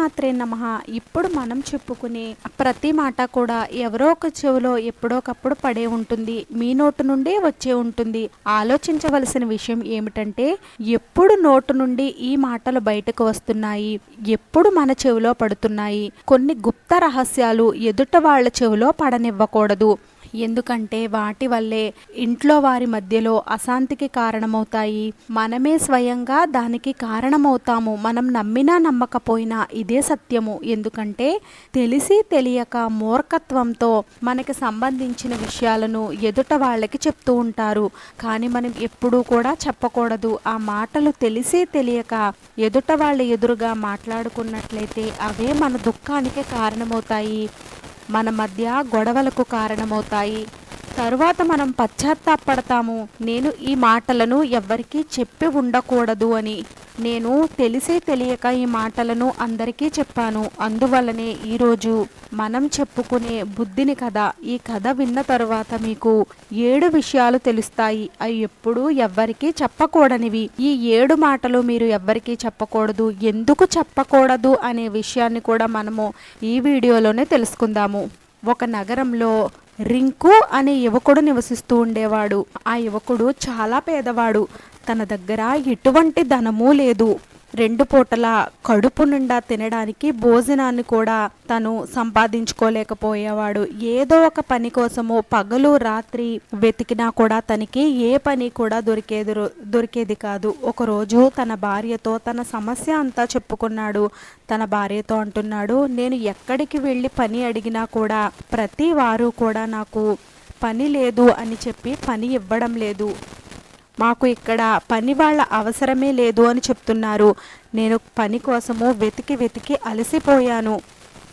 మాత్రే నమ. ఇప్పుడు మనం చెప్పుకునే ప్రతి మాట కూడా ఎవరో ఒక చెవిలో ఎప్పుడోకప్పుడు పడే ఉంటుంది మీ నోటు నుండే వచ్చే ఉంటుంది. ఆలోచించవలసిన విషయం ఏమిటంటే ఎప్పుడు నోటు నుండి ఈ మాటలు బయటకు వస్తున్నాయి ఎప్పుడు మన చెవిలో పడుతున్నాయి. కొన్ని గుప్త రహస్యాలు ఎదుట వాళ్ళ చెవిలో పడనివ్వకూడదు. ఎందుకంటే వాటి వల్లే ఇంట్లో వారి మధ్యలో అశాంతికి కారణమవుతాయి. మనమే స్వయంగా దానికి కారణమవుతాము. మనం నమ్మినా నమ్మకపోయినా ఇదే సత్యము. ఎందుకంటే తెలిసి తెలియక మూర్ఖత్వంతో మనకి సంబంధించిన విషయాలను ఎదుట వాళ్ళకి చెప్తూ ఉంటారు. కానీ మనం ఎప్పుడూ కూడా చెప్పకూడదు. ఆ మాటలు తెలిసి తెలియక ఎదుట వాళ్ళ ఎదురుగా మాట్లాడుకున్నట్లయితే అవే మన దుఃఖానికి కారణమవుతాయి. మన మధ్య గొడవలకు కారణమవుతాయి. తరువాత మనం పశ్చాత్తాపడతాము. నేను ఈ మాటలను ఎవ్వరికీ చెప్పి ఉండకూడదు అని. నేను తెలిసే తెలియక ఈ మాటలను అందరికీ చెప్పాను. అందువల్లనే ఈరోజు మనం చెప్పుకునే బుద్ధిని కథ. ఈ కథ విన్న తరువాత మీకు ఏడు విషయాలు తెలుస్తాయి. అవి ఎప్పుడూ ఎవ్వరికీ చెప్పకూడనివి. ఈ ఏడు మాటలు మీరు ఎవ్వరికీ చెప్పకూడదు. ఎందుకు చెప్పకూడదు అనే విషయాన్ని కూడా మనము ఈ వీడియోలోనే తెలుసుకుందాము. ఒక నగరంలో రింకు అనే యువకుడు నివసిస్తూ ఉండేవాడు. ఆ యువకుడు చాలా పేదవాడు. తన దగ్గర ఎటువంటి ధనము లేదు. రెండు పూటల కడుపు నిండా తినడానికి భోజనాన్ని కూడా తను సంపాదించుకోలేకపోయేవాడు. ఏదో ఒక పని కోసము పగలు రాత్రి వెతికినా కూడా తనకి ఏ పని కూడా దొరికేది దొరికేది కాదు. ఒకరోజు తన భార్యతో తన సమస్య అంతా చెప్పుకున్నాడు. తన భార్యతో అంటున్నాడు నేను ఎక్కడికి వెళ్ళి పని అడిగినా కూడా ప్రతి వారు కూడా నాకు పని లేదు అని చెప్పి పని ఇవ్వడం లేదు. మాకు ఇక్కడ పని వాళ్ళ అవసరమే లేదు అని చెప్తున్నారు. నేను పని కోసము వెతికి వెతికి అలసిపోయాను.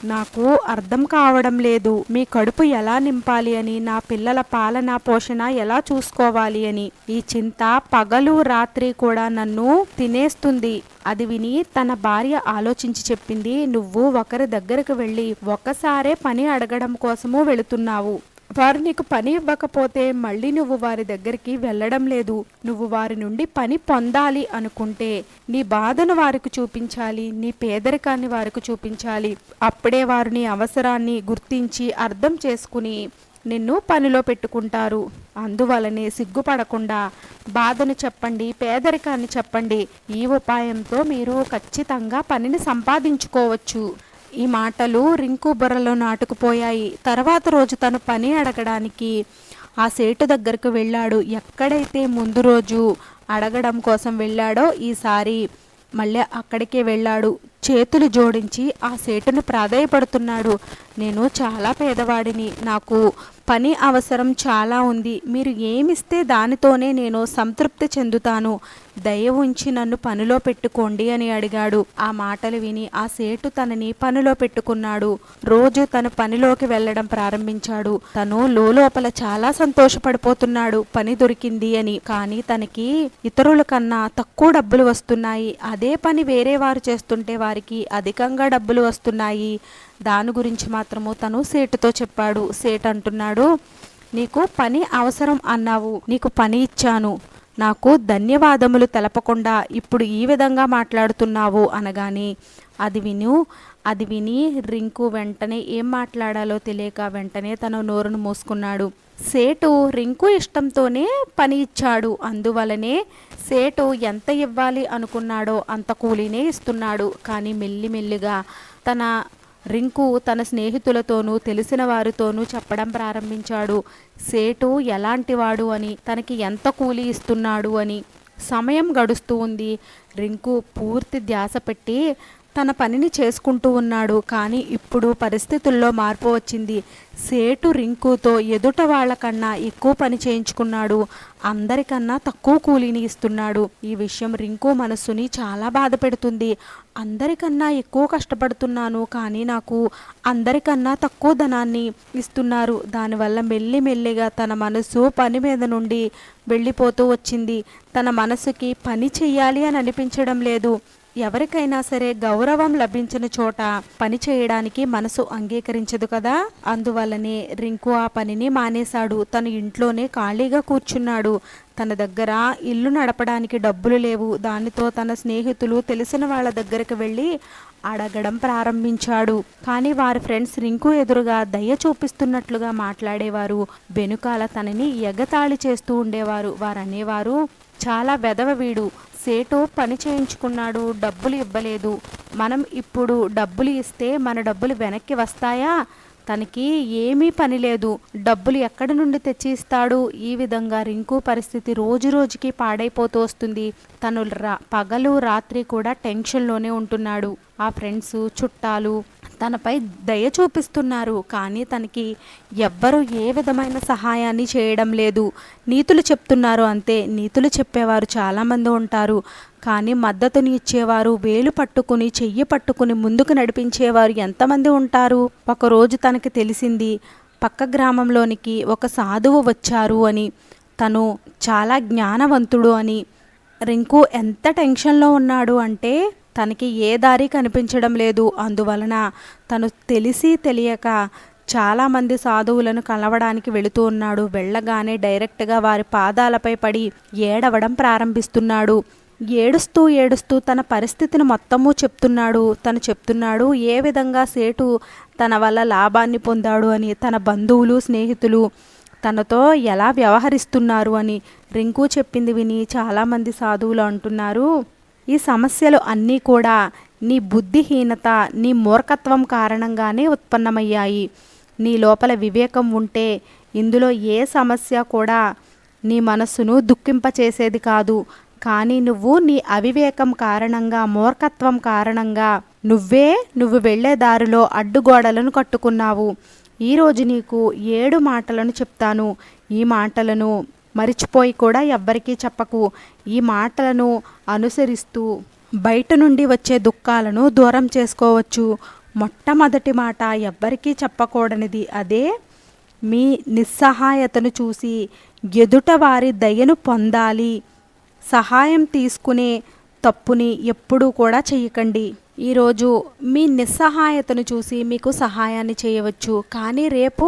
నాకు అర్థం కావడం లేదు. మీ కడుపు ఎలా నింపాలి అని నా పిల్లల పాలన పోషణ ఎలా చూసుకోవాలి అని. ఈ చింత పగలు రాత్రి కూడా నన్ను తినేస్తుంది. అది విని తన భార్య ఆలోచించి చెప్పింది నువ్వు ఒకరి దగ్గరకు వెళ్ళి ఒక్కసారే పని అడగడం కోసము వెళుతున్నావు. వారు నీకు పని ఇవ్వకపోతే మళ్ళీ నువ్వు వారి దగ్గరికి వెళ్ళడం లేదు. నువ్వు వారి నుండి పని పొందాలి అనుకుంటే నీ బాధను వారికి చూపించాలి నీ పేదరికాన్ని వారికి చూపించాలి. అప్పుడే వారు నీ అవసరాన్ని గుర్తించి అర్థం చేసుకుని నిన్ను పనిలో పెట్టుకుంటారు. అందువలనే సిగ్గుపడకుండా బాధను చెప్పండి పేదరికాన్ని చెప్పండి. ఈ ఉపాయంతో మీరు ఖచ్చితంగా పనిని సంపాదించుకోవచ్చు. ఈ మాటలు రింకు బుర్రలో నాటుకుపోయాయి. తర్వాత రోజు తను పని అడగడానికి ఆ సేటు దగ్గరకు వెళ్ళాడు. ఎక్కడైతే ముందు రోజు అడగడం కోసం వెళ్ళాడో ఈసారి మళ్ళీ అక్కడికే వెళ్ళాడు. చేతులు జోడించి ఆ సేటును ప్రాధాయపడుతున్నాడు. నేను చాలా పేదవాడిని. నాకు పని అవసరం చాలా ఉంది. మీరు ఏమిస్తే దానితోనే నేను సంతృప్తి చెందుతాను. దయ ఉంచి నన్ను పనిలో పెట్టుకోండి అని అడిగాడు. ఆ మాటలు విని ఆ సేటు తనని పనిలో పెట్టుకున్నాడు. రోజు తను పనిలోకి వెళ్ళడం ప్రారంభించాడు. తను లోపల చాలా సంతోషపడిపోతున్నాడు. పని దొరికింది అని. కానీ తనకి ఇతరుల కన్నా తక్కువ డబ్బులు వస్తున్నాయి. అదే పని వేరే వారు చేస్తుంటే వారికి అధికంగా డబ్బులు వస్తున్నాయి. దాని గురించి మాత్రము తను సేటుతో చెప్పాడు. సేట్ అంటున్నాడు నీకు పని అవసరం అన్నావు. నీకు పని ఇచ్చాను. నాకు ధన్యవాదములు తెలపకుండా ఇప్పుడు ఈ విధంగా మాట్లాడుతున్నావు అనగాని అది విను. అది విని రింకు వెంటనే ఏం మాట్లాడాలో తెలియక వెంటనే తన నోరును మూసుకున్నాడు. సేటు రింకు ఇష్టంతోనే పని ఇచ్చాడు అందువలనే సేటు ఎంత ఇవ్వాలి అనుకున్నాడో అంత కూలీనే ఇస్తున్నాడు. కానీ మెల్లిమెల్లిగా తన రింకు తన స్నేహితులతోనూ తెలిసిన వారితోనూ చెప్పడం ప్రారంభించాడు. సేటు ఎలాంటివాడు అని తనకి ఎంత కూలి ఇస్తున్నాడు అని సమయం గడుస్తూ ఉంది. రింకు పూర్తి ధ్యాస పెట్టి తన పనిని చేసుకుంటూ ఉన్నాడు. కానీ ఇప్పుడు పరిస్థితుల్లో మార్పు వచ్చింది. సేటు రింకుతో ఎదుట వాళ్ళకన్నా ఎక్కువ పని చేయించుకున్నాడు. అందరికన్నా తక్కువ కూలీని ఇస్తున్నాడు. ఈ విషయం రింకు మనస్సుని చాలా బాధ పెడుతుంది. అందరికన్నా ఎక్కువ కష్టపడుతున్నాను. కానీ నాకు అందరికన్నా తక్కువ ధనాన్ని ఇస్తున్నారు. దానివల్ల మెల్లి మెల్లిగా తన మనసు పని మీద నుండి వెళ్ళిపోతూ వచ్చింది. తన మనసుకి పని చెయ్యాలి అని అనిపించడం లేదు. ఎవరికైనా సరే గౌరవం లభించిన చోట పని చేయడానికి మనసు అంగీకరించదు కదా? అందువల్లనే రింకు ఆ పనిని మానేశాడు. తను ఇంట్లోనే ఖాళీగా కూర్చున్నాడు. తన దగ్గర ఇల్లు నడపడానికి డబ్బులు లేవు. దానితో తన స్నేహితులు తెలిసిన వాళ్ళ దగ్గరికి వెళ్ళి అడగడం ప్రారంభించాడు. కానీ వారి ఫ్రెండ్స్ రింకు ఎదురుగా దయ చూపిస్తున్నట్లుగా మాట్లాడేవారు. వెనుకాల తనని ఎగతాళి చేస్తూ ఉండేవారు. వారనేవారు చాలా వెదవ వీడు. సేటు పని చేయించుకున్నాడు. డబ్బులు ఇవ్వలేదు. మనం ఇప్పుడు డబ్బులు ఇస్తే మన డబ్బులు వెనక్కి వస్తాయా? తనకి ఏమీ పని లేదు. డబ్బులు ఎక్కడి నుండి తెచ్చి ఇస్తాడు ఈ విధంగా రింకు పరిస్థితి రోజు రోజుకి పాడైపోతూ వస్తుంది. తను రా పగలు రాత్రి కూడా టెన్షన్లోనే ఉంటున్నాడు. ఆ ఫ్రెండ్స్ చుట్టాలు తనపై దయ చూపిస్తున్నారు కానీ తనకి ఎవ్వరూ ఏ విధమైన సహాయాన్ని చేయడం లేదు. నీతులు చెప్తున్నారు అంతే. నీతులు చెప్పేవారు చాలామంది ఉంటారు. కానీ మద్దతుని ఇచ్చేవారు వేలు పట్టుకుని చెయ్యి పట్టుకుని ముందుకు నడిపించేవారు ఎంతమంది ఉంటారు? ఒకరోజు తనకి తెలిసింది పక్క గ్రామంలోనికి ఒక సాధువు వచ్చారు అని. తను చాలా జ్ఞానవంతుడు అని. రింకు ఎంత టెన్షన్లో ఉన్నాడు అంటే తనకి ఏ దారి కనిపించడం లేదు. అందువలన తను తెలిసి తెలియక చాలామంది సాధువులను కలవడానికి వెళుతూ ఉన్నాడు. వెళ్ళగానే డైరెక్ట్గా వారి పాదాలపై పడి ఏడవడం ప్రారంభిస్తున్నాడు. ఏడుస్తూ ఏడుస్తూ తన పరిస్థితిని మొత్తము చెప్తున్నాడు. తను చెప్తున్నాడు ఏ విధంగా సేటు తన వల్ల లాభాన్ని పొందాడు అని తన బంధువులు స్నేహితులు తనతో ఎలా వ్యవహరిస్తున్నారు అని రింకు చెప్పింది విని చాలామంది సాధువులు అంటున్నారు. ఈ సమస్యలు అన్నీ కూడా నీ బుద్ధిహీనత నీ మూర్ఖత్వం కారణంగానే ఉత్పన్నమయ్యాయి. నీ లోపల వివేకం ఉంటే ఇందులో ఏ సమస్య కూడా నీ మనస్సును దుఃఖింపచేసేది కాదు. కానీ నువ్వు నీ అవివేకం కారణంగా మూర్ఖత్వం కారణంగా నువ్వే నువ్వు వెళ్ళే దారిలో అడ్డుగోడలను కట్టుకున్నావు. ఈరోజు నీకు ఏడు మాటలను చెప్తాను. ఈ మాటలను మరిచిపోయి కూడా ఎవ్వరికీ చెప్పకు. ఈ మాటలను అనుసరిస్తూ బయట నుండి వచ్చే దుఃఖాలను దూరం చేసుకోవచ్చు. మొట్టమొదటి మాట ఎవ్వరికీ చెప్పకూడనిది. అదే మీ నిస్సహాయతను చూసి ఎదుట వారి దయను పొందాలి. సహాయం తీసుకునే తప్పుని ఎప్పుడూ కూడా చేయకండి. ఈరోజు మీ నిస్సహాయతను చూసి మీకు సహాయాన్ని చేయవచ్చు. కానీ రేపు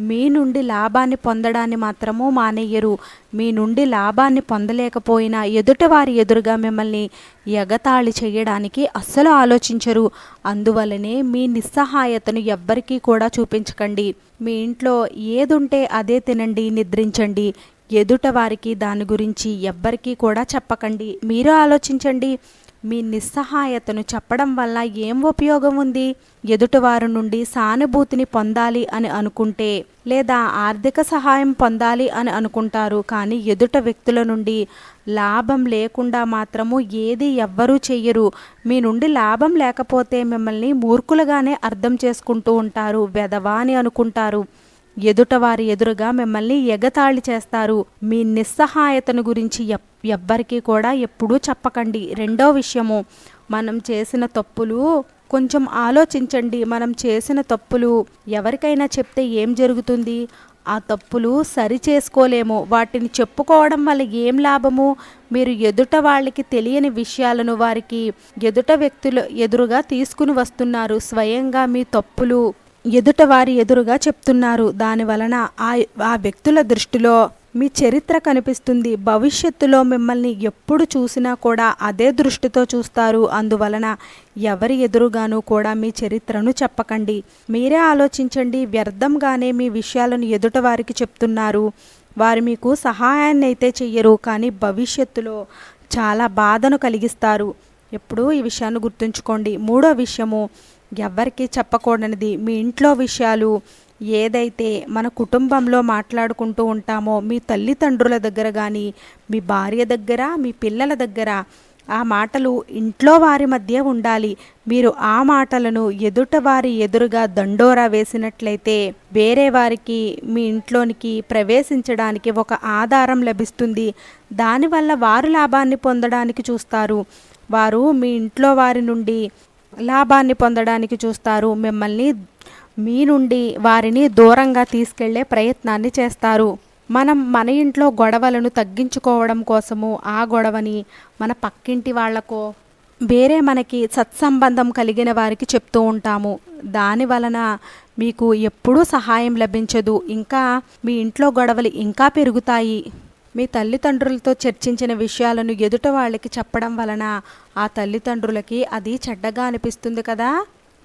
మీ నుండి లాభాన్ని పొందడాన్ని మాత్రము మానేయరు. మీ నుండి లాభాన్ని పొందలేకపోయినా ఎదుటివారి ఎదురుగా మిమ్మల్ని ఎగతాళి చేయడానికి అస్సలు ఆలోచించరు. అందువలనే మీ నిస్సహాయతను ఎవ్వరికీ కూడా చూపించకండి. మీ ఇంట్లో ఏదుంటే అదే తినండి నిద్రించండి. ఎదుట వారికి దాని గురించి ఎవ్వరికీ కూడా చెప్పకండి. మీరు ఆలోచించండి. మీ నిస్సహాయతను చెప్పడం వల్ల ఏం ఉపయోగం ఉంది? ఎదుటివారి నుండి సానుభూతిని పొందాలి అని అనుకుంటే లేదా ఆర్థిక సహాయం పొందాలి అని అనుకుంటారు. కానీ ఎదుట వ్యక్తుల నుండి లాభం లేకుండా మాత్రము ఏది ఎవ్వరూ చెయ్యరు. మీ నుండి లాభం లేకపోతే మిమ్మల్ని మూర్ఖులుగానే అర్థం చేసుకుంటూ ఉంటారు. వెధవా అని అనుకుంటారు. ఎదుటవారి ఎదురుగా మిమ్మల్ని ఎగతాళి చేస్తారు. మీ నిస్సహాయతను గురించి ఎవ్వరికీ కూడా ఎప్పుడూ చెప్పకండి. రెండో విషయము మనం చేసిన తప్పులు కొంచెం ఆలోచించండి. మనం చేసిన తప్పులు ఎవరికైనా చెప్తే ఏం జరుగుతుంది? ఆ తప్పులు సరి చేసుకోలేము. వాటిని చెప్పుకోవడం వల్ల ఏం లాభము? మీరు ఎదుట వాళ్ళకి తెలియని విషయాలను వారికి ఎదుట వ్యక్తులు ఎదురుగా తీసుకుని వస్తున్నారు. స్వయంగా మీ తప్పులు ఎదుట వారి ఎదురుగా చెప్తున్నారు. దాని వలన ఆ ఆ వ్యక్తుల దృష్టిలో మీ చరిత్ర కనిపిస్తుంది. భవిష్యత్తులో మిమ్మల్ని ఎప్పుడు చూసినా కూడా అదే దృష్టితో చూస్తారు. అందువలన ఎవరి ఎదురుగాను కూడా మీ చరిత్రను చెప్పకండి. మీరే ఆలోచించండి. వ్యర్థంగానే మీ విషయాలను ఎదుట వారికి చెప్తున్నారు. వారు మీకు సహాయాన్ని అయితే చెయ్యరు. కానీ భవిష్యత్తులో చాలా బాధను కలిగిస్తారు. ఎప్పుడూ ఈ విషయాన్ని గుర్తుంచుకోండి. మూడో విషయము ఎవ్వరికీ చెప్పకూడనిది. మీ ఇంట్లో విషయాలు ఏదైతే మన కుటుంబంలో మాట్లాడుకుంటూ ఉంటామో మీ తల్లిదండ్రుల దగ్గర కానీ మీ భార్య దగ్గర మీ పిల్లల దగ్గర ఆ మాటలు ఇంట్లో వారి మధ్య ఉండాలి. మీరు ఆ మాటలను ఎదుట వారి ఎదురుగా దండోరా వేసినట్లయితే వేరే వారికి మీ ఇంట్లోనికి ప్రవేశించడానికి ఒక ఆధారం లభిస్తుంది. దానివల్ల వారు లాభాన్ని పొందడానికి చూస్తారు. వారు మీ ఇంట్లో వారి నుండి లాభాన్ని పొందడానికి చూస్తారు. మిమ్మల్ని మీ నుండి వారిని దూరంగా తీసుకెళ్ళే ప్రయత్నాన్ని చేస్తారు. మనం మన ఇంట్లో గొడవలను తగ్గించుకోవడం కోసము ఆ గొడవని మన పక్కింటి వాళ్ళకో వేరే మనకి సత్సంబంధం కలిగిన వారికి చెప్తూ ఉంటాము. దాని వలన మీకు ఎప్పుడూ సహాయం లభించదు. ఇంకా మీ ఇంట్లో గొడవలు ఇంకా పెరుగుతాయి. మీ తల్లిదండ్రులతో చర్చించిన విషయాలను ఎదుట వాళ్ళకి చెప్పడం వలన ఆ తల్లిదండ్రులకి అది చెడ్డగా అనిపిస్తుంది కదా?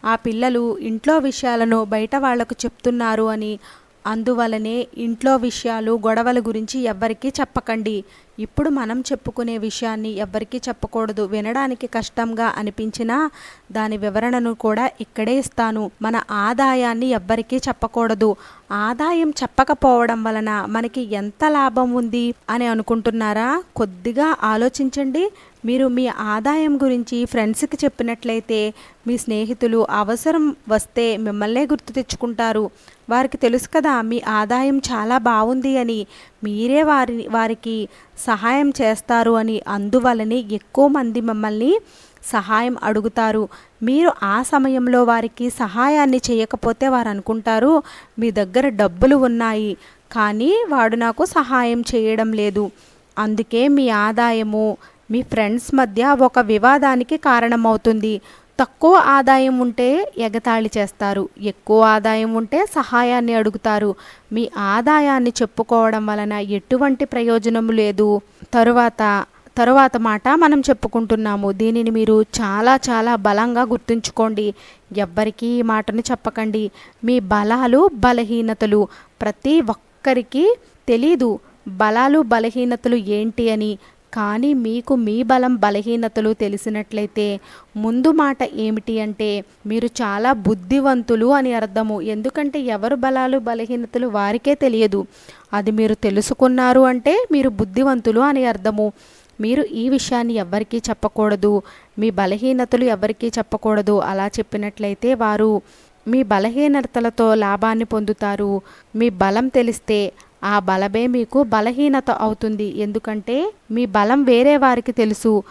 ఆ పిల్లలు ఇంట్లో విషయాలను బయట వాళ్ళకు చెప్తున్నారు అని అందువలనే ఇంట్లో విషయాలు గొడవల గురించి ఎవ్వరికీ చెప్పకండి. ఇప్పుడు మనం చెప్పుకునే విషయాన్ని ఎవ్వరికీ చెప్పకూడదు. వినడానికి కష్టంగా అనిపించినా దాని వివరణను కూడా ఇక్కడే ఇస్తాను. మన ఆదాయాన్ని ఎవ్వరికీ చెప్పకూడదు. ఆదాయం చెప్పకపోవడం వలన మనకి ఎంత లాభం ఉంది అని అనుకుంటున్నారా? కొద్దిగా ఆలోచించండి. మీరు మీ ఆదాయం గురించి ఫ్రెండ్స్కి చెప్పినట్లయితే మీ స్నేహితులు అవసరం వస్తే మిమ్మల్నే గుర్తు తెచ్చుకుంటారు. వారికి తెలుసు కదా మీ ఆదాయం చాలా బాగుంది అని. మీరే వారి వారికి సహాయం చేస్తారు అని అందువలనే ఎక్కువ మంది మిమ్మల్ని సహాయం అడుగుతారు. మీరు ఆ సమయంలో వారికి సహాయాన్ని చేయకపోతే వారు అనుకుంటారు మీ దగ్గర డబ్బులు ఉన్నాయి కానీ వాడు నాకు సహాయం చేయడం లేదు. అందుకే మీ ఆదాయము మీ ఫ్రెండ్స్ మధ్య ఒక వివాదానికి కారణమవుతుంది. తక్కువ ఆదాయం ఉంటే ఎగతాళి చేస్తారు ఎక్కువ ఆదాయం ఉంటే సహాయాన్ని అడుగుతారు. మీ ఆదాయాన్ని చెప్పుకోవడం వలన ఎటువంటి ప్రయోజనం లేదు. తరువాత తరువాత మాట మనం చెప్పుకుంటున్నాము. దీనిని మీరు చాలా చాలా బలంగా గుర్తుంచుకోండి. ఎవ్వరికీ ఈ మాటను చెప్పకండి. మీ బలాలు బలహీనతలు. ప్రతి ఒక్కరికి తెలీదు బలాలు బలహీనతలు ఏంటి అని. కానీ మీకు మీ బలం బలహీనతలు తెలిసినట్లయితే ముందు మాట ఏమిటి అంటే మీరు చాలా బుద్ధివంతులు అని అర్థము. ఎందుకంటే ఎవరు బలాలు బలహీనతలు వారికే తెలియదు. అది మీరు తెలుసుకున్నారు అంటే మీరు బుద్ధివంతులు అని అర్థము. మీరు ఈ విషయాన్ని ఎవ్వరికీ చెప్పకూడదు. మీ బలహీనతలు ఎవరికీ చెప్పకూడదు. అలా చెప్పినట్లయితే వారు మీ బలహీనతలతో లాభాన్ని పొందుతారు. మీ బలం తెలిస్తే ఆ బలమే మీకు బలహీనత అవుతుంది. ఎందుకంటే మీ బలం వేరే వారికి తెలుసు.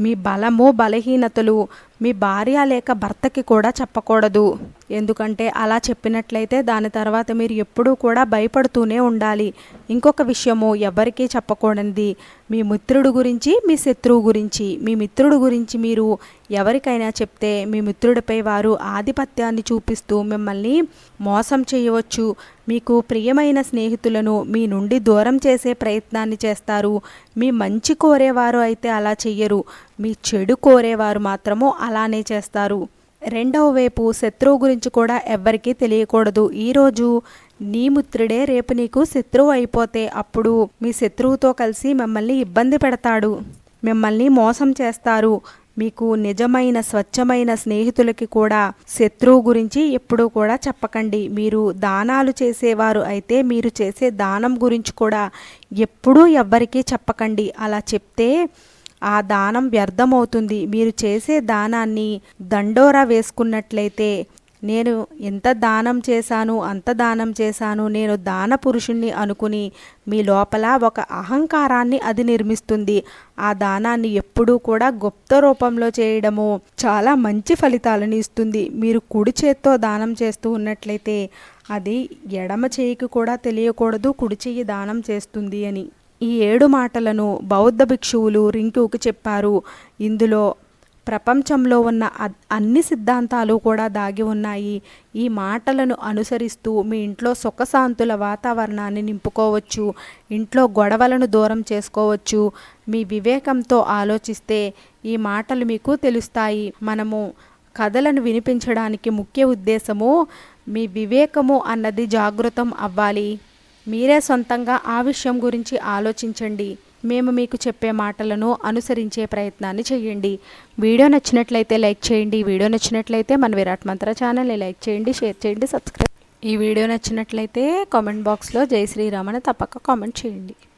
మీ బలము బలహీనతలు. మీ భార్య లేక భర్తకి కూడా చెప్పకూడదు. ఎందుకంటే అలా చెప్పినట్లయితే దాని తర్వాత మీరు ఎప్పుడూ కూడా భయపడుతూనే ఉండాలి. ఇంకొక విషయము ఎవరికీ చెప్పకూడనిది. మీ మిత్రుడు గురించి మీ శత్రువు గురించి. మీ మిత్రుడు గురించి మీరు ఎవరికైనా చెప్తే మీ మిత్రుడిపై వారు ఆధిపత్యాన్ని చూపిస్తూ మిమ్మల్ని మోసం చేయవచ్చు. మీకు ప్రియమైన స్నేహితులను మీ నుండి దూరం చేసే ప్రయత్నాన్ని చేస్తారు. మీ మంచి కోరేవారు అయితే అలా చెయ్యరు. మీ చెడు కోరేవారు మాత్రము అలానే చేస్తారు. రెండవ వైపు శత్రువు గురించి కూడా ఎవ్వరికీ తెలియకూడదు. ఈరోజు నీ మిత్రుడే రేపు నీకు శత్రువు అయిపోతే అప్పుడు మీ శత్రువుతో కలిసి మిమ్మల్ని ఇబ్బంది పెడతాడు. మిమ్మల్ని మోసం చేస్తారు. మీకు నిజమైన స్వచ్ఛమైన స్నేహితులకి కూడా శత్రువు గురించి ఎప్పుడూ కూడా చెప్పకండి. మీరు దానాలు చేసేవారు అయితే మీరు చేసే దానం గురించి కూడా ఎప్పుడూ ఎవ్వరికీ చెప్పకండి. అలా చెప్తే ఆ దానం వ్యర్థమవుతుంది. మీరు చేసే దానాన్ని దండోరా వేసుకున్నట్లయితే నేను ఎంత దానం చేశాను అంత దానం చేశాను నేను దాన పురుషుణ్ణి అనుకుని మీ లోపల ఒక అహంకారాన్ని అది నిర్మిస్తుంది. ఆ దానాన్ని ఎప్పుడూ కూడా గుప్త రూపంలో చేయడము చాలా మంచి ఫలితాలను ఇస్తుంది. మీరు కుడి చేత్తో దానం చేస్తూ ఉన్నట్లయితే అది ఎడమ చేయికి కూడా తెలియకూడదు కుడి చెయ్యి దానం చేస్తుంది అని. ఈ ఏడు మాటలను బౌద్ధ భిక్షువులు రింకుకి చెప్పారు. ఇందులో ప్రపంచంలో ఉన్న అన్ని సిద్ధాంతాలు కూడా దాగి ఉన్నాయి. ఈ మాటలను అనుసరిస్తూ మీ ఇంట్లో సుఖశాంతుల వాతావరణాన్ని నింపుకోవచ్చు. ఇంట్లో గొడవలను దూరం చేసుకోవచ్చు. మీ వివేకంతో ఆలోచిస్తే ఈ మాటలు మీకు తెలుస్తాయి. మనము కథలను వినిపించడానికి ముఖ్య ఉద్దేశము మీ వివేకము అన్నది జాగృతం అవ్వాలి. మీరే సొంతంగా ఆ విషయం గురించి ఆలోచించండి. మేము మీకు చెప్పే మాటలను అనుసరించే ప్రయత్నాన్ని చేయండి. వీడియో నచ్చినట్లయితే లైక్ చేయండి. వీడియో నచ్చినట్లయితే మన విరాట్ మంత్ర ఛానల్ని లైక్ చేయండి షేర్ చేయండి సబ్స్క్రైబ్ ఈ వీడియో నచ్చినట్లయితే కామెంట్ బాక్స్లో జై శ్రీరామ్ అని తప్పక కామెంట్ చేయండి.